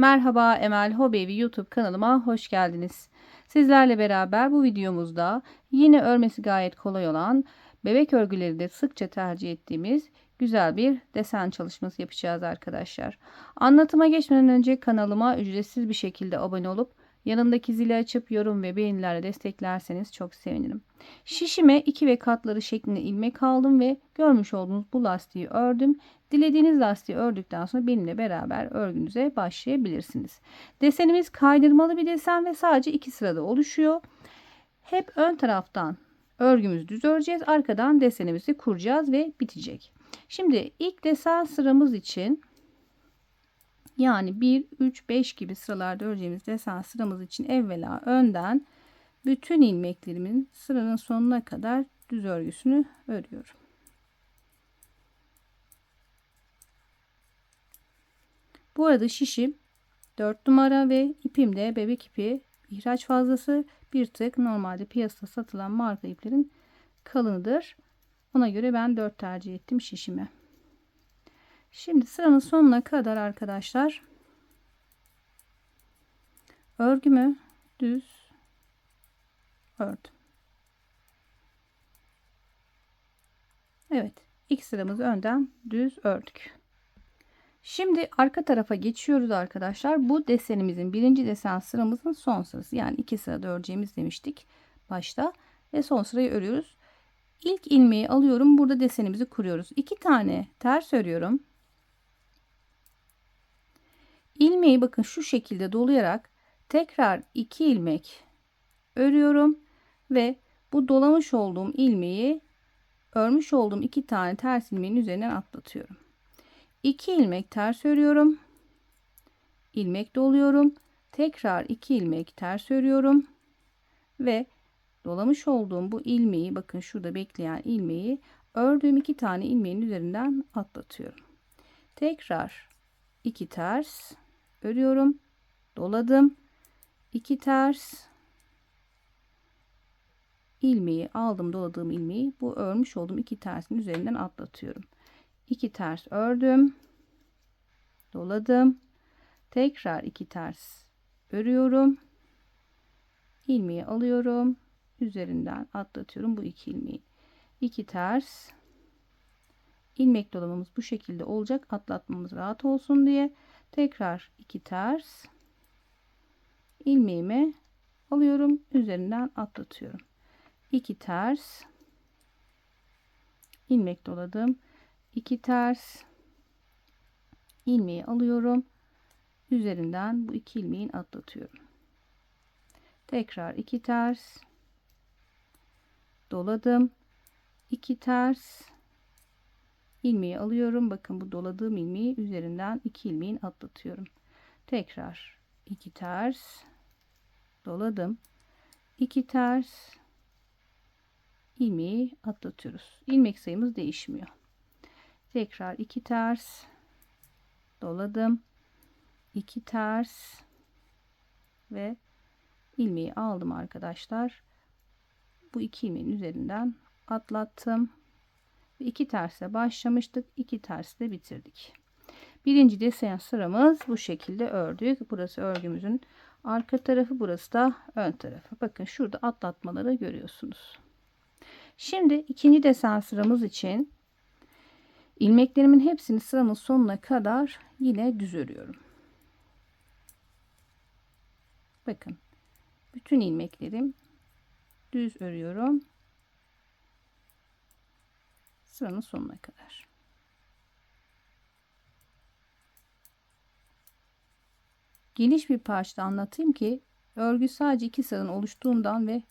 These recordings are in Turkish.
Merhaba Emel Hobevi YouTube kanalıma hoş geldiniz. Sizlerle beraber bu videomuzda yine örmesi gayet kolay olan bebek örgüleri de sıkça tercih ettiğimiz güzel bir desen çalışması yapacağız arkadaşlar. Anlatıma geçmeden önce kanalıma ücretsiz bir şekilde abone olup yanındaki zili açıp yorum ve beğenilerle desteklerseniz çok sevinirim. Şişime 2 ve katları şeklinde ilmek aldım ve görmüş olduğunuz bu lastiği ördüm. Dilediğiniz lastiği ördükten sonra benimle beraber örgünüze başlayabilirsiniz. Desenimiz kaydırmalı bir desen ve sadece iki sırada oluşuyor. Hep ön taraftan örgümüzü düz öreceğiz. Arkadan desenimizi kuracağız ve bitecek. Şimdi ilk desen sıramız için yani 1, 3, 5 gibi sıralarda öreceğimiz desen sıramız için evvela önden bütün ilmeklerimin sıranın sonuna kadar düz örgüsünü örüyorum. Bu arada şişim 4 numara ve ipim de bebek ipi ihraç fazlası bir tık normalde piyasada satılan marka iplerin kalınıdır. Ona göre ben 4 tercih ettim şişime. Şimdi sıranın sonuna kadar arkadaşlar örgümü düz ördüm. Evet ilk sıramızı önden düz ördük. Şimdi arka tarafa geçiyoruz arkadaşlar. Bu desenimizin birinci desen sıramızın son sırası. Yani iki sırada öreceğimiz demiştik başta. Ve son sırayı örüyoruz. İlk ilmeği alıyorum. Burada desenimizi kuruyoruz. İki tane ters örüyorum. İlmeği bakın şu şekilde dolayarak tekrar iki ilmek örüyorum. Ve bu dolamış olduğum ilmeği örmüş olduğum iki tane ters ilmeğin üzerinden atlatıyorum. 2 ilmek ters örüyorum. ilmek doluyorum. Tekrar 2 ilmek ters örüyorum. Ve dolamış olduğum bu ilmeği bakın şurada bekleyen ilmeği ördüğüm iki tane ilmeğin üzerinden atlatıyorum. Tekrar 2 ters örüyorum. Doladım. 2 ters ilmeği aldım. Doladığım ilmeği bu örmüş olduğum iki tersin üzerinden atlatıyorum. 2 ters ördüm. Doladım. Tekrar 2 ters örüyorum. İlmeği alıyorum. Üzerinden atlatıyorum bu iki ilmeği. 2 ters. İlmek dolamamız bu şekilde olacak. Atlatmamız rahat olsun diye tekrar 2 ters. İlmeğimi alıyorum üzerinden atlatıyorum. 2 ters. İlmek doladım. 2 ters. İlmeği alıyorum. Üzerinden bu iki ilmeğin atlatıyorum. Tekrar 2 ters. Doladım. 2 ters ilmeği alıyorum. Bakın bu doladığım ilmeği üzerinden iki ilmeğin atlatıyorum. Tekrar 2 ters doladım. 2 ters ilmeği atlatıyoruz. İlmek sayımız değişmiyor. Tekrar iki ters doladım. 2 ters ve ilmeği aldım arkadaşlar. Bu iki ilmeğin üzerinden atlattım ve iki tersle başlamıştık iki tersle bitirdik birinci desen sıramız bu şekilde ördük burası örgümüzün arka tarafı burası da ön tarafı bakın şurada atlatmaları görüyorsunuz şimdi ikinci desen sıramız için ilmeklerimin hepsini sıramın sonuna kadar yine düz örüyorum. Bakın bütün ilmeklerim düz örüyorum. Sıranın sonuna kadar. Geniş bir parçada anlatayım ki örgü sadece iki sıranın oluştuğundan ve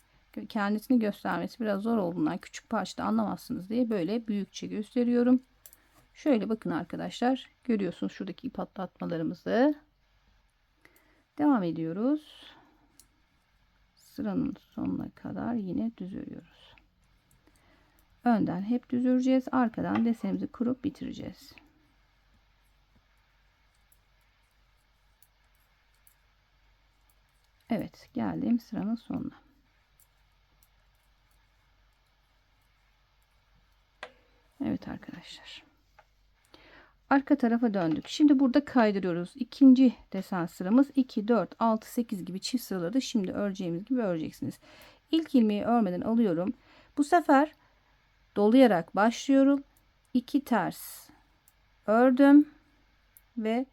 kendisini göstermesi biraz zor olduğundan küçük parçada anlamazsınız diye böyle büyükçe gösteriyorum. Şöyle bakın arkadaşlar. Görüyorsunuz şuradaki ip atlatmalarımızı. Devam ediyoruz. Sıranın sonuna kadar yine düz örüyoruz. Önden hep düz öreceğiz. Arkadan desenimizi kurup bitireceğiz. Evet geldim sıranın sonuna. Evet arkadaşlar. arka tarafa döndük. Şimdi burada kaydırıyoruz. İkinci desen sıramız 2, 4, 6, 8 gibi çift sıraları da şimdi öreceğimiz gibi öreceksiniz. İlk ilmeği örmeden alıyorum. Bu sefer dolayarak başlıyorum. 2 ters ördüm ve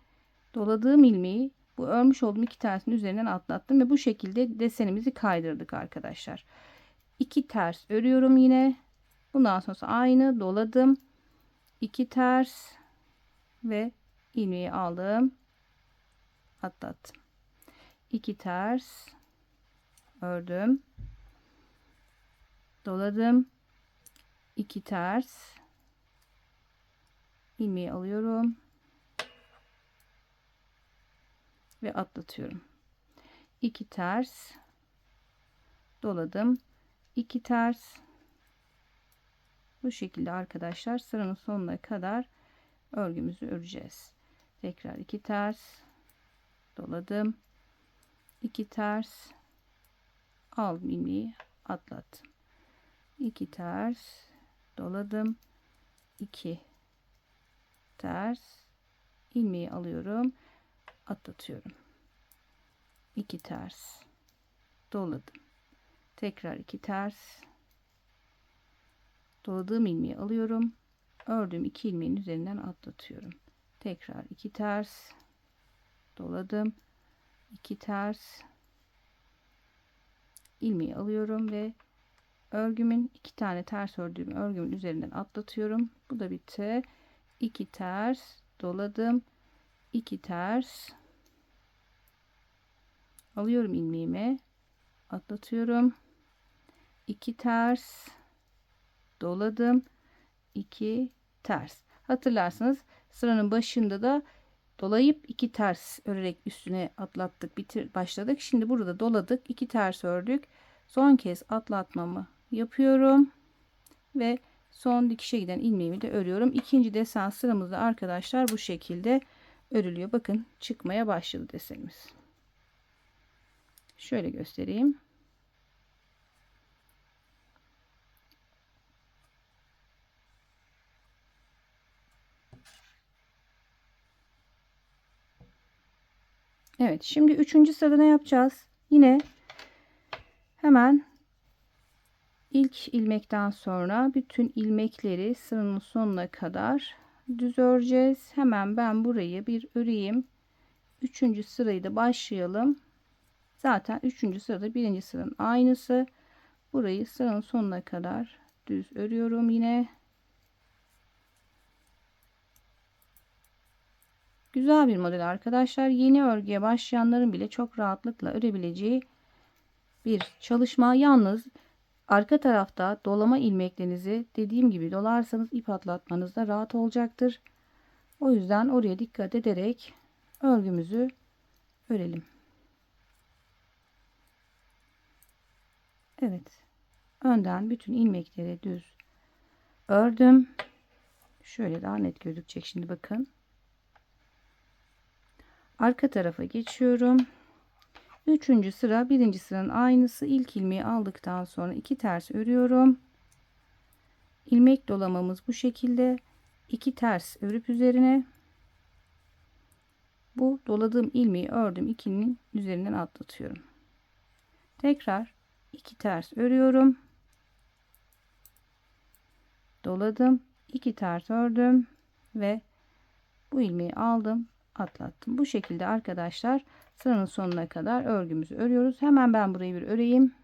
doladığım ilmeği bu örmüş olduğum iki tersin üzerinden atlattım ve bu şekilde desenimizi kaydırdık arkadaşlar. 2 ters örüyorum yine. Bundan sonra aynı doladım. 2 ters ve ilmeği aldım. Atlattım. 2 ters ördüm. Doladım. 2 ters ilmeği alıyorum ve atlatıyorum. 2 ters doladım. 2 ters bu şekilde arkadaşlar sıranın sonuna kadar örgümüzü öreceğiz. Tekrar 2 ters doladım. 2 ters aldım ilmeği atlattım. 2 ters doladım. 2 ters. İlmeği alıyorum. Atlatıyorum. 2 ters. Doladım. Tekrar 2 ters. Doladığım ilmeği alıyorum. Ördüğüm 2 ilmeğin üzerinden atlatıyorum. Tekrar 2 ters. Doladım. 2 ters. İlmeği alıyorum ve örgümün iki tane ters ördüğüm örgümün üzerinden atlatıyorum. Bu da bitti. 2 ters doladım. 2 ters alıyorum ilmeğimi. Atlatıyorum. 2 ters doladım. 2 ters. Hatırlarsınız sıranın başında da dolayıp 2 ters örerek üstüne atlattık bitir başladık. Şimdi burada doladık 2 ters ördük. Son kez atlatmamı yapıyorum ve son dikişe giden ilmeğimi de örüyorum ikinci desen sıramızda arkadaşlar bu şekilde örülüyor. Bakın çıkmaya başladı desenimiz. Şöyle göstereyim. Evet şimdi üçüncü sırada ne yapacağız? Yine hemen ilk ilmekten sonra bütün ilmekleri sıranın sonuna kadar düz öreceğiz. Hemen ben burayı bir öreyim. Üçüncü sırayı da başlayalım. Zaten üçüncü sırada birinci sıranın aynısı. Burayı sıranın sonuna kadar düz örüyorum yine. Güzel bir model arkadaşlar. Yeni örgüye başlayanların bile çok rahatlıkla örebileceği bir çalışma. Yalnız Arka tarafta dolama ilmeklerinizi dediğim gibi dolarsanız ip atlatmanız da rahat olacaktır. O yüzden oraya dikkat ederek örgümüzü örelim. Evet. Önden bütün ilmekleri düz ördüm. Şöyle daha net gözükecek şimdi bakın. Arka tarafa geçiyorum. Üçüncü sıra birinci sıranın aynısı ilk ilmeği aldıktan sonra iki ters örüyorum. ilmek dolamamız bu şekilde iki ters örüp üzerine bu doladığım ilmeği ördüm ikinin üzerinden atlatıyorum. Tekrar iki ters örüyorum. Doladım. iki ters ördüm ve bu ilmeği aldım atlattım. Bu şekilde arkadaşlar sıranın sonuna kadar örgümüzü örüyoruz. Hemen ben burayı bir öreyim.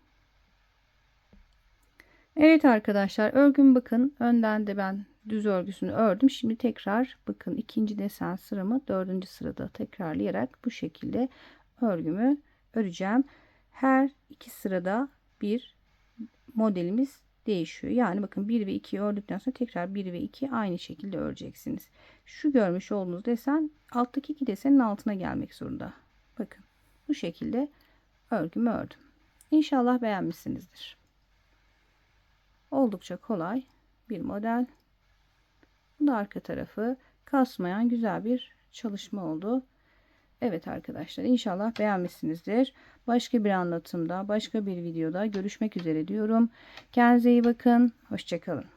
Evet arkadaşlar örgüm bakın önden de ben düz örgüsünü ördüm. Şimdi tekrar bakın ikinci desen sıramı dördüncü sırada tekrarlayarak bu şekilde örgümü öreceğim. Her iki sırada bir modelimiz değişiyor. Yani bakın 1 ve 2'yi ördükten sonra tekrar 1 ve 2 aynı şekilde öreceksiniz. Şu görmüş olduğunuz desen alttaki iki desenin altına gelmek zorunda. Bakın bu şekilde örgümü ördüm. İnşallah beğenmişsinizdir. Oldukça kolay bir model. Bu da arka tarafı kasmayan güzel bir çalışma oldu. Evet arkadaşlar inşallah beğenmişsinizdir. Başka bir anlatımda, başka bir videoda görüşmek üzere diyorum. Kendinize iyi bakın. Hoşçakalın.